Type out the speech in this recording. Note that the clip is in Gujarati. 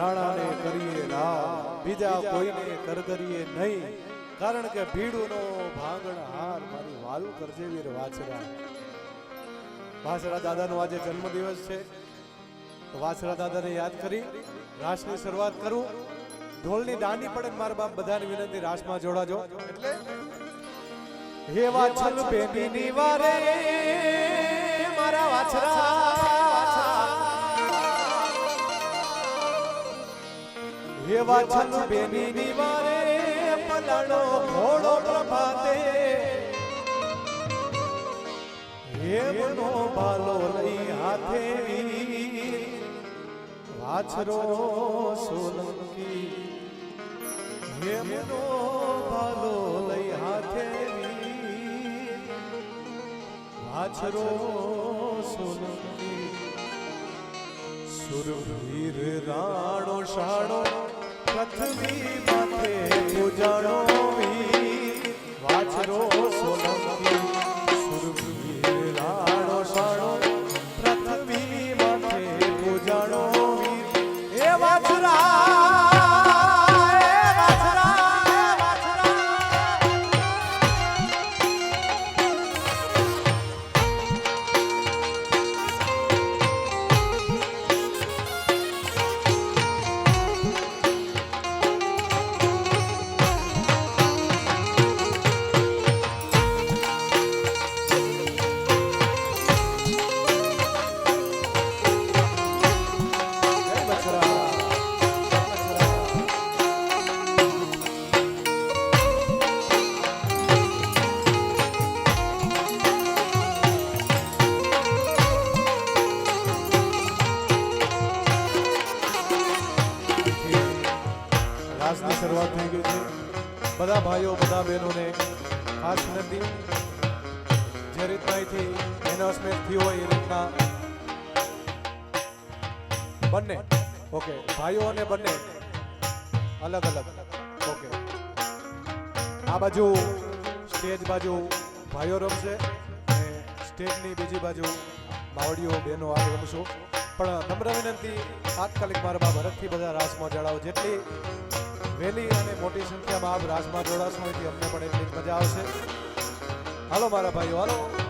રાણાને કરીએ રામ બીજા કોઈને કરગરીએ નહીં. કારણ કે ભીડુનો ભાંગણ હાર મારી વાલુ કરજે વીર વાછરા. વાછરા દાદાનો આજે જન્મદિવસ છે. તો વાછરા દાદાને યાદ કરી રાસની શરૂઆત કરું. ઢોલની દાંડી પડે મારા બાપ બધાને વિનંતી રાસમાં જોડાજો. એટલે? હે વાછલ બેબીની વારે મારા વાછરા. હે વાછલ બેબીની નિવારે પલાણો ઘોડો પ્રભાતે. હેમનો બાલો લઈ હાથે વાછરો સોલંકી. હેમનો બાલો લઈ હાથે વાછરો સોલંકી. સુરવીર રાણો શાણો પૃથ્વી માથે વીર. વાછરો બહેનોને ખાસ વિનંતી જે રીતના અહીંથી એનાઉન્સમેન્ટ થયું હોય એ રીતના. બંને. ઓકે, ભાઈઓ અને બંને. અલગ અલગ. ઓકે. આ બાજુ સ્ટેજ બાજુ ભાઈઓ રમશે અને સ્ટેજની બીજી બાજુ માવડીઓ બહેનો આ રમશું. પણ નમ્ર વિનંતી તાત્કાલિક મારા હરખથી બધા રાસમાં જણાવો જેટલી વહેલી અને મોટી સંખ્યામાં આપ રાસમાં જોડાશો એથી અમને પણ એટલી જ મજા આવશે. હાલો મારા ભાઈઓ, હાલો.